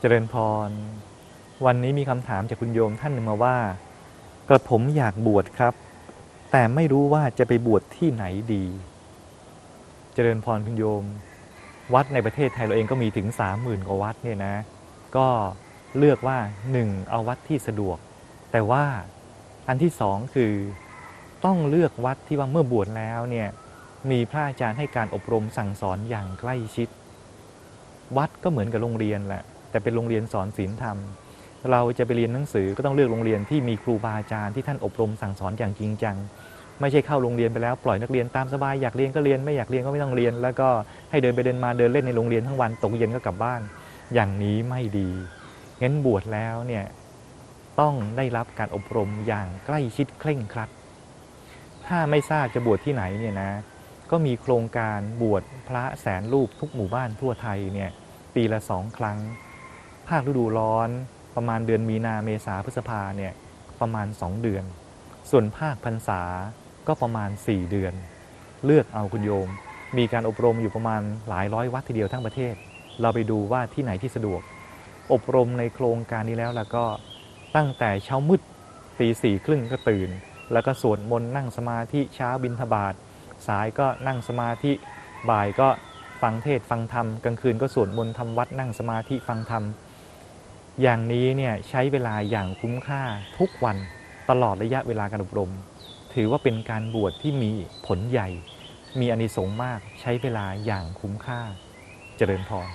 เจริญพร วันนี้มีคำถามจากคุณโยมท่านหนึ่งมาว่า กระผมอยากบวชครับ แต่ไม่รู้ว่าจะไปบวชที่ไหนดี เจริญพรคุณโยม วัดในประเทศไทยเราเองก็มีถึงสามหมื่นกว่าวัดเนี่ยนะ ก็เลือกว่าหนึ่งเอาวัดที่สะดวก แต่ว่าอันที่สองคือต้องเลือกวัดที่ว่าเมื่อบวชแล้วเนี่ยมีพระอาจารย์ให้การอบรมสั่งสอนอย่างใกล้ชิด วัดก็เหมือนกับโรงเรียนแหละ แต่เป็นโรงเรียนสอนศีลธรรม เราจะไปเรียนหนังสือก็ต้องเลือกโรงเรียนที่มีครูบาอาจารย์ที่ท่านอบรมสั่งสอนอย่างจริงจัง ไม่ใช่เข้าโรงเรียนไปแล้วปล่อยนักเรียนตามสบายอยากเรียนก็เรียนไม่อยากเรียนก็ไม่ต้องเรียน แล้วก็ให้เดินไปเดินมาเดินเล่นในโรงเรียนทั้งวันตกเย็นก็กลับบ้าน อย่างนี้ไม่ดีงั้นบวชแล้วเนี่ยต้องได้รับการอบรมอย่างใกล้ชิดเคร่งครัด ถ้าไม่ทราบจะบวชที่ไหนเนี่ยนะ ก็มีโครงการบวชพระแสนรูปทุกหมู่บ้านทั่วไทยเนี่ยปีละสองครั้ง ภาคฤดูร้อนประมาณเดือนมีนาเมษาพฤษภาเนี่ยประมาณ 2 เดือน ส่วนภาคพรรษาก็ประมาณ 4 เดือน เลือกเอาคุณโยม มีการอบรมอยู่ประมาณหลายร้อยวัดทีเดียวทั้งประเทศ เราไปดูว่าที่ไหนที่สะดวก อบรมในโครงการนี้แล้วแล้วก็ตั้งแต่เช้ามืดตีสี่ครึ่งก็ตื่น แล้วก็สวดมนต์นั่งสมาธิเช้าบิณฑบาตสายก็นั่งสมาธิบ่ายก็ฟังเทศฟังธรรมกลางคืนก็สวดมนต์ทำวัดนั่งสมาธิฟังธรรม อย่างนี้เนี่ยใช้เวลาอย่างคุ้มค่าทุกวันตลอดระยะเวลาการอบรม ถือว่าเป็นการบวชที่มีผลใหญ่ มีอานิสงส์มากใช้เวลาอย่างคุ้มค่าเจริญพร